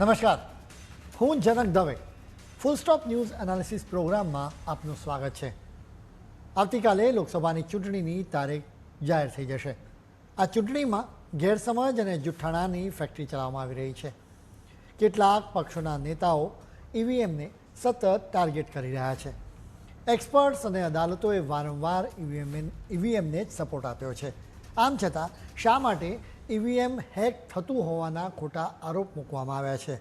નમસ્કાર. હું Janak Dave. Full stop news analysis પ્રોગ્રામમાં આપનું સ્વાગત છે. આવતીકાલે લોકસભાની ચૂંટણીની તારીખ જાહેર થઈ જશે. આ ચૂંટણીમાં ગેરસમજ અને જુઠ્ઠાણાની ફેક્ટરી ચલાવવામાં આવી રહી છે. કેટલાક પક્ષોના નેતાઓ ઈવીએમને સતત ટાર્ગેટ કરી રહ્યા છે. એક્સપર્ટ્સ અને અદાલતોએ વારંવાર ઈવીએમ ઈવીએમને જ સપોર્ટ આપ્યો છે. આમ છતાં શા માટે ઈવીએમ હેક થતું હોવાના ખોટા આરોપ મૂકવામાં આવ્યા છે.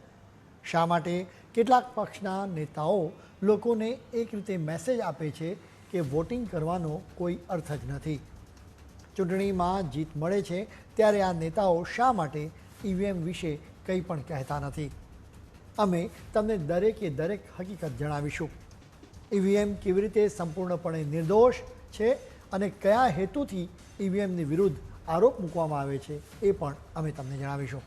શા માટે કેટલાક પક્ષના નેતાઓ લોકોને એક રીતે મેસેજ આપે છે કે વોટિંગ કરવાનો કોઈ અર્થ જ નથી. ચૂંટણીમાં જીત મળે છે ત્યારે આ નેતાઓ શા માટે ઈવીએમ વિશે કંઈ પણ કહેતા નથી? અમે તમને દરેકે દરેક હકીકત જણાવીશું. ઈવીએમ કેવી રીતે સંપૂર્ણપણે નિર્દોષ છે અને કયા હેતુથી ઈવીએમની વિરુદ્ધ આરોપ મૂકવામાં આવે છે એ પણ અમે તમને જણાવીશું.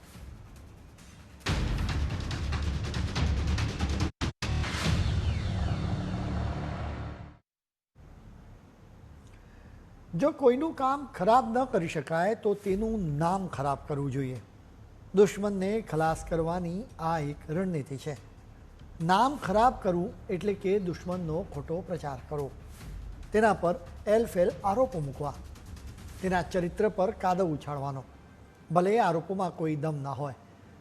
જો કોઈનું કામ ખરાબ ન કરી શકાય તો તેનું નામ ખરાબ કરવું જોઈએ. દુશ્મનને ખલાસ કરવાની આ એક રણનીતિ છે. નામ ખરાબ કરવું એટલે કે દુશ્મનનો ખોટો પ્રચાર કરવો. તેના પર એલફેલ આરોપો મૂકવા. તેના ચરિત્ર પર કાદવ ઉછાળવાનો. ભલે આરોપોમાં કોઈ દમ ના હોય,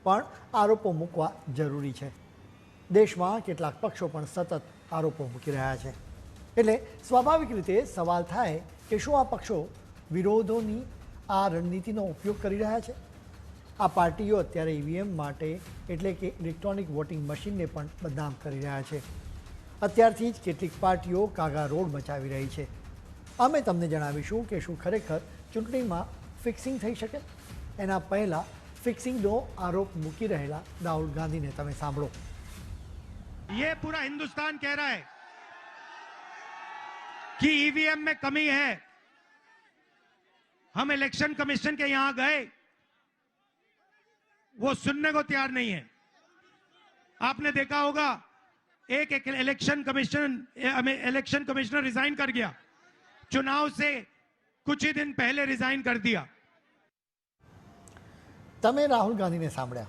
પણ આરોપો મૂકવા જરૂરી છે. દેશમાં કેટલાક પક્ષો પણ સતત આરોપો મૂકી રહ્યા છે. એટલે સ્વાભાવિક રીતે સવાલ થાય કે શું આ પક્ષો વિરોધોની આ રણનીતિનો ઉપયોગ કરી રહ્યા છે? આ પાર્ટીઓ અત્યારે ઈવીએમ માટે એટલે કે ઇલેક્ટ્રોનિક વોટિંગ મશીનને પણ બદનામ કરી રહ્યા છે. અત્યારથી જ કેટલીક પાર્ટીઓ કાગા રોડ મચાવી રહી છે. અમે તમને જણાવીશું કે શું ખરેખર ચૂંટણીમાં ફિક્સિંગ થઈ શકે એના પહેલાં ફિક્સિંગનો આરોપ મૂકી રહેલા રાહુલ ગાંધીને તમે સાંભળો ये पूरा हिंदुस्तान कह रहा है कि ईवीएम में कमी है हम इलेक्शन कमीशन के यहां गए वो सुनने को तैयार नहीं है आपने देखा होगा एक एक इलेक्शन कमीशन हमें इलेक्शन कमिश्नर रिजाइन कर गया चुनाव से कुछ ही दिन पहले रिजाइन कर दिया તમે રાહુલ ગાંધીને સાંભળ્યા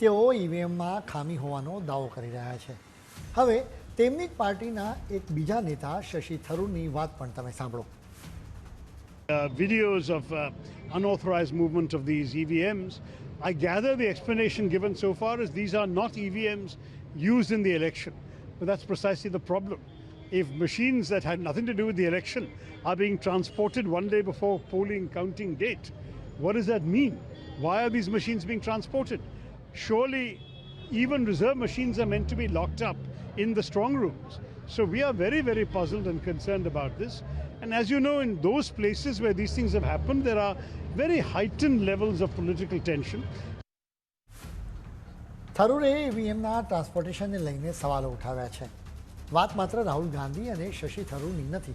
તેઓ ઈવીએમમાં ખામી હોવાનો દાવો કરી રહ્યા છે હવે તેમની જ પાર્ટીના એક બીજા નેતા શશી થરૂરની વાત પણ તમે સાંભળો uh, videos of uh, unauthorized movement of these EVMs. I gather the explanation given so far is these are not EVMs used in the election. But that's precisely the problem. If machines that had nothing to do with the election are being transported one day before polling counting date, what does that mean? Why are these machines being transported? Surely even reserve machines are meant to be locked up in the strong rooms. So we are very, very puzzled and concerned about this. And as you know, in those places where these things have happened, there are very heightened levels of political tension. થરૂરે ઈવીએમના ટ્રાન્સપોર્ટેશનને લઈને સવાલો ઉઠાવ્યા છે વાત માત્ર રાહુલ ગાંધી અને શશી થરૂરની નથી.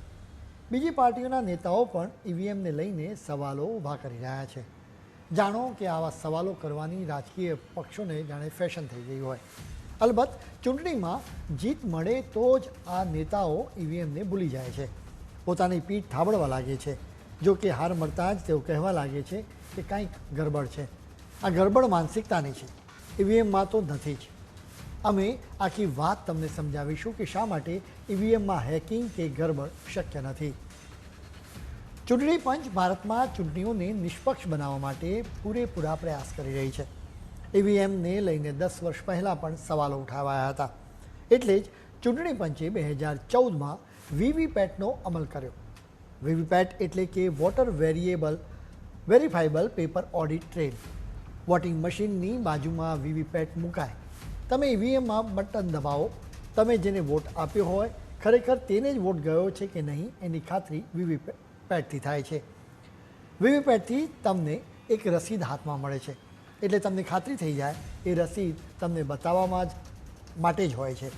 બીજી પાર્ટીઓના નેતાઓ પણ ઈવીએમને લઈને સવાલો ઊભા કરી રહ્યા છે. જાણો કે આવા સવાલો કરવાની રાજકીય પક્ષોને જાણે ફેશન થઈ ગઈ હોય. અલબત્ત, ચૂંટણીમાં જીત મળે તો જ આ નેતાઓ ઈવીએમને ભૂલી જાય છે. પોતાની પીઠ થાબડવા લાગે છે. જો કે હાર મળતાં જ તેઓ કહેવા લાગે છે કે કાંઈક ગરબડ છે. આ ગરબડ માનસિકતાની છે. ઈવીએમમાં તો નથી જ. અમે આખી વાત તમને સમજાવીશું કે શા માટે ઈવીએમમાં હેકિંગ કે ગરબડ શક્ય નથી. ચૂંટણી પંચ ભારતમાં ચૂંટણીઓને નિષ્પક્ષ બનાવવા માટે પૂરેપૂરા પ્રયાસ કરી રહી છે. ઈવીએમને લઈને દસ વર્ષ પહેલાં પણ સવાલો ઉઠાવાયા હતા. એટલે જ ચૂંટણી પંચે બે હજાર ચૌદમાં વીવીપેટનો અમલ કર્યો. વીવીપેટ એટલે કે voter variable verifiable paper audit trail voting મશીનની બાજુમાં વીવીપેટ મુકાય. તમે ઈવીએમમાં બટન દબાવો. તમે જેને વોટ આપ્યો હોય, ખરેખર તેને જ વોટ ગયો છે કે નહીં, એની ખાતરી વીવીપેટથી થાય છે. વીવીપેટથી તમને એક રસીદ હાથમાં મળે છે. એટલે તમને ખાતરી થઈ જાય, એ રસીદ તમને બતાવવામાં જ માટે જ હોય છે.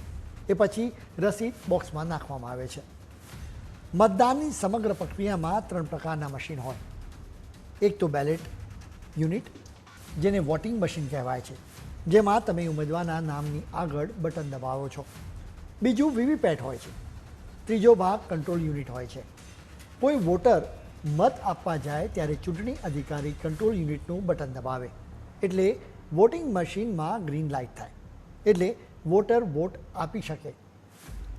એ પછી રસીદ બોક્સમાં નાખવામાં આવે છે. મતદાનની સમગ્ર પ્રક્રિયામાં ત્રણ પ્રકારના મશીન હોય. એક તો બેલેટ યુનિટ, જેને વોટિંગ મશીન કહેવાય છે. જેમાં તમે ઉમેદવારના નામની આગળ બટન દબાવો છો. બીજું વીવીપેટ હોય છે. ત્રીજો ભાગ કંટ્રોલ યુનિટ હોય છે. કોઈ વોટર મત આપવા જાય ત્યારે ચૂંટણી અધિકારી કંટ્રોલ યુનિટનું બટન દબાવે. એટલે વોટિંગ મશીનમાં ગ્રીન લાઇટ થાય. એટલે વોટર વોટ આપી શકે.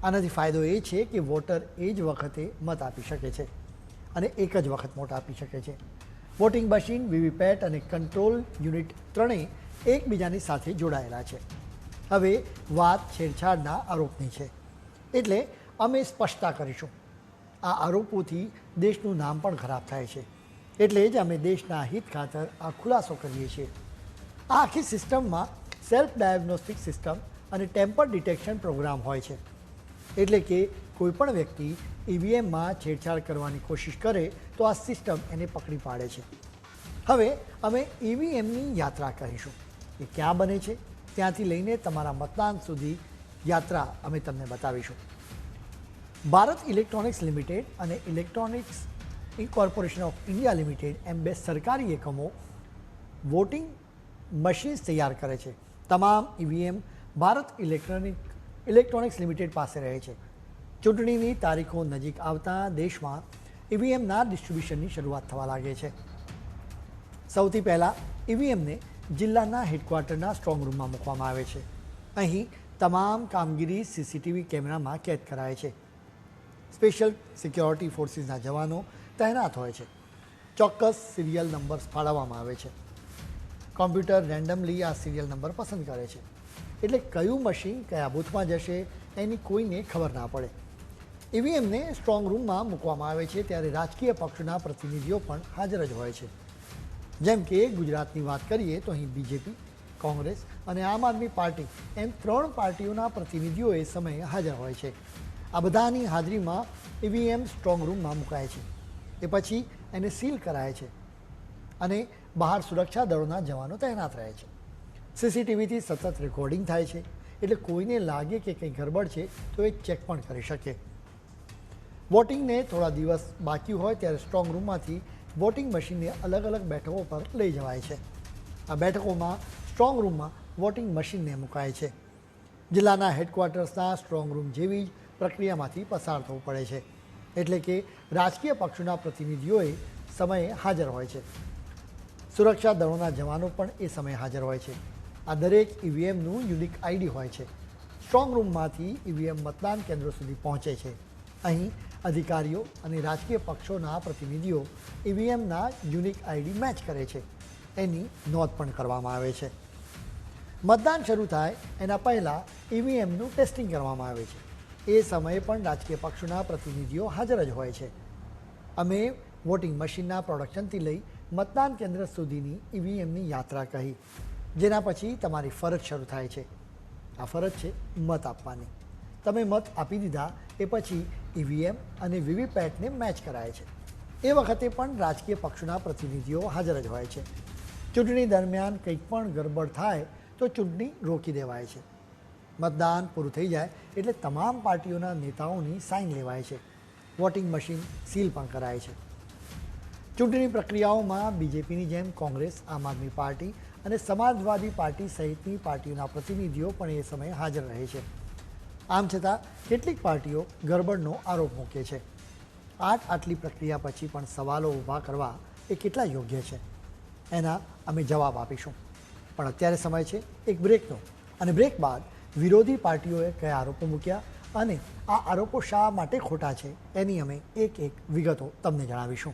આનાથી ફાયદો એ છે કે વોટર એ જ વખતે મત આપી શકે છે. અને એક જ વખત વોટ આપી શકે છે. વોટિંગ મશીન, વીવીપેટ અને કંટ્રોલ યુનિટ ત્રણેય એકબીજાની સાથે જોડાયેલા છે. હવે વાત છેડછાડના આરોપની છે. એટલે અમે સ્પષ્ટતા કરીશું. આ આરોપોથી દેશનું નામ પણ ખરાબ થાય છે. એટલે જ અમે દેશના હિત ખાતર આ ખુલાસો કરીએ છીએ. આ આખી સિસ્ટમમાં સેલ્ફ ડાયગ્નોસ્ટિક સિસ્ટમ અને ટેમ્પર ડિટેક્શન પ્રોગ્રામ હોય છે. એટલે કે કોઈપણ વ્યક્તિ ઈવીએમમાં છેડછાડ કરવાની કોશિશ કરે તો આ સિસ્ટમ એને પકડી પાડે છે. હવે અમે ઈવીએમની યાત્રા કરીશું. એ ક્યાં બને છે, ત્યાંથી લઈને તમારા મતદાન સુધી યાત્રા અમે તમને બતાવીશું. ભારત ઇલેક્ટ્રોનિક્સ લિમિટેડ અને electronics corporation of India limited એમ બે સરકારી એકમો વોટિંગ મશીન્સ તૈયાર કરે છે. તમામ EVM Bharat electronic, electronics limited પાસે રહે છે. ચૂંટણીની તારીખો નજીક આવતા દેશમાં ઈવીએમના ડિસ્ટ્રીબ્યુશનની શરૂઆત થવા લાગે છે. સૌથી પહેલાં ઈવીએમને જિલ્લાના હેડક્વાર્ટરના સ્ટ્રોંગ રૂમમાં મૂકવામાં આવે છે. અહીં તમામ કામગીરી સીસીટીવી કેમેરામાં કેદ કરાય છે. સ્પેશિયલ સિક્યોરિટી ફોર્સીસના જવાનો તહેનાત હોય છે. ચોક્કસ સિરિયલ નંબર્સ ફાળવવામાં આવે છે. કોમ્પ્યુટર રેન્ડમલી આ સિરિયલ નંબર પસંદ કરે છે. એટલે કયું મશીન કયા બૂથમાં જશે એની કોઈને ખબર ના પડે. ઈવીએમને સ્ટ્રોંગ રૂમમાં મૂકવામાં આવે છે ત્યારે રાજકીય પક્ષના પ્રતિનિધિઓ પણ હાજર જ હોય છે. જેમ કે ગુજરાતની વાત કરીએ તો અહીં બીજેપી કોંગ્રેસ અને આમ આદમી પાર્ટી એમ ત્રણ પાર્ટીઓના પ્રતિનિધિઓ એ સમયે હાજર હોય છે. આ બધાની હાજરીમાં ઈવીએમ સ્ટ્રોંગ રૂમમાં મુકાય છે. એ પછી એને સીલ કરાય છે અને બહાર સુરક્ષા દળોના જવાનો તૈનાત રહે છે. સીસીટીવીથી સતત રેકોર્ડિંગ થાય છે. એટલે કોઈને લાગે કે કંઈ ગરબડ છે, તો એ ચેક પણ કરી શકે. વોટિંગને થોડા દિવસ બાકી હોય ત્યારે સ્ટ્રોંગ રૂમમાંથી વોટિંગ મશીનને અલગ અલગ બેઠકો પર લઈ જવાય છે. આ બેઠકોમાં સ્ટ્રોંગ રૂમમાં વોટિંગ મશીનને મુકાય છે. જિલ્લાના હેડક્વાર્ટર્સના સ્ટ્રોંગ રૂમ જેવી જ પ્રક્રિયામાંથી પસાર થવું પડે છે. એટલે કે રાજકીય પક્ષોના પ્રતિનિધિઓએ સમયે હાજર હોય છે. સુરક્ષા દળોના જવાનો પણ એ સમયે હાજર હોય છે. આ દરેક ઈવીએમનું યુનિક આઈડી હોય છે. સ્ટ્રોંગ રૂમમાંથી ઈવીએમ મતદાન કેન્દ્રો સુધી પહોંચે છે. અહીં અધિકારીઓ અને રાજકીય પક્ષોના પ્રતિનિધિઓ ઈવીએમના યુનિક આઈડી મેચ કરે છે. એની નોંધ પણ કરવામાં આવે છે. મતદાન શરૂ થાય એના પહેલાં ઈવીએમનું ટેસ્ટિંગ કરવામાં આવે છે. એ સમયે પણ રાજકીય પક્ષોના પ્રતિનિધિઓ હાજર જ હોય છે. અમે વોટિંગ મશીનના પ્રોડક્શનથી લઈ મતદાન કેન્દ્ર સુધીની ઈવીએમની યાત્રા કહી. જેના પછી તમારી ફરજ શરૂ થાય છે. આ ફરજ છે મત આપવાની. તમે મત આપી દીધા એ પછી ઈવીએમ અને વીવીપેટને મેચ કરાય છે. એ વખતે પણ રાજકીય પક્ષોના પ્રતિનિધિઓ હાજર જ હોય છે. ચૂંટણી દરમિયાન કંઈક પણ ગરબડ થાય તો ચૂંટણી રોકી દેવાય છે. મતદાન પૂરું થઈ જાય એટલે તમામ પાર્ટીઓના નેતાઓની સાઇન લેવાય છે. વોટિંગ મશીન સીલ પણ કરાય છે. ચૂંટણી પ્રક્રિયાઓમાં બીજેપીની જેમ કોંગ્રેસ, આમ આદમી પાર્ટી અને સમાજવાદી પાર્ટી સહિતની પાર્ટીઓના પ્રતિનિધિઓ પણ એ સમયે હાજર રહે છે. આમ છતાં, કેટલીક પાર્ટીઓ ગરબડનો આરોપ મૂકે છે. આઠ આટલી પ્રક્રિયા પછી પણ સવાલો ઊભા કરવા એ કેટલા યોગ્ય છે? એના અમે જવાબ આપીશું. પણ અત્યારે સમય છે એક બ્રેકનો. અને બ્રેક બાદ વિરોધી પાર્ટીઓએ કયા આરોપો મૂક્યા અને આ આરોપો શા માટે ખોટા છે એની અમે એક એક વિગતો તમને જણાવીશું.